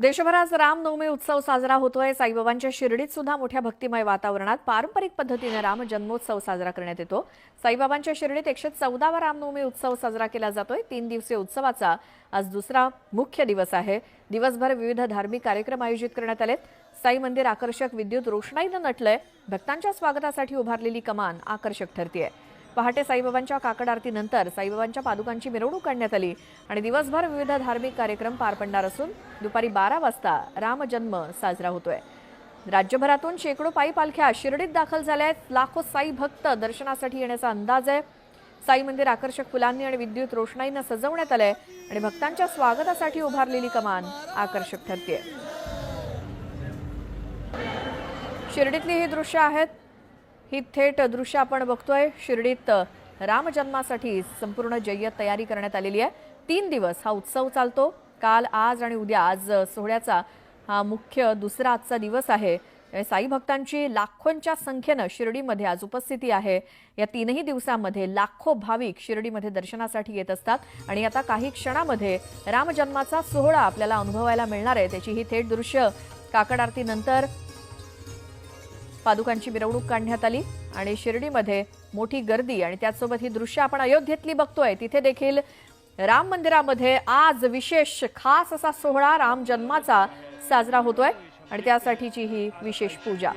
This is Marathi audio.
देशभरात रामनवमी उत्सव साजरा होतोय. साईबाबांच्या शिर्डीत सुद्धा मोठ्या भक्तिमय वातावरणात पारंपरिक पद्धतीने राम जन्मोत्सव साजरा करण्यात येतो. साईबाबांच्या शिर्डीत एकशे चौदावा रामनवमी उत्सव साजरा केला जातोय. तीन दिवसीय उत्सवाचा आज दुसरा मुख्य दिवस आहे. दिवसभर विविध धार्मिक कार्यक्रम आयोजित करण्यात आलेत. साई मंदिर आकर्षक विद्युत रोषणाईनं नटलंय. भक्तांच्या स्वागतासाठी उभारलेली कमान आकर्षक ठरतीये. पहाटे साईबाबांच्या काकड आरतीनंतर साईबाबांच्या पादुकांची मिरवणूक काढण्यात आली आणि दिवसभर विविध धार्मिक कार्यक्रम पार पडणार असून दुपारी बारा वाजता रामजन्म साजरा होतोय. राज्यभरातून शेकडो पायी पालख्या शिर्डीत दाखल झाल्या आहेत. लाखो साई भक्त दर्शनासाठी येण्याचा अंदाज आहे. साई मंदिर आकर्षक फुलांनी आणि विद्युत रोषणाईनं सजवण्यात आलंय आणि भक्तांच्या स्वागतासाठी उभारलेली कमान आकर्षक ठरते शिर्डीतली ही दृश्य आहेत ही थेट दृश्य आपण बघतोय. शिर्डीत रामजन्मासाठी संपूर्ण जय्यत तयारी करण्यात आलेली आहे. तीन दिवस हा उत्सव चालतो. काल आज आणि उद्या आज सोहळ्याचा हा मुख्य दुसरा आजचा दिवस आहे. साई भक्तांची लाखोंच्या संख्येनं शिर्डीमध्ये आज उपस्थिती आहे. या तीनही दिवसांमध्ये लाखो भाविक शिर्डीमध्ये दर्शनासाठी येत असतात आणि आता काही क्षणामध्ये रामजन्माचा सोहळा आपल्याला अनुभवायला मिळणार आहे. त्याची ही थेट दृश्य काकड आरतीनंतर पादुकांची मिरवणूक काढण्यात आली आणि शिर्डीमध्ये मोठी गर्दी आणि त्याचसोबत ही दृश्य आपण अयोध्येतली बघतोय. तिथे देखील राम मंदिरामध्ये आज विशेष खास असा सोहळा राम जन्माचा साजरा होतोय आणि त्यासाठीची ही विशेष पूजा.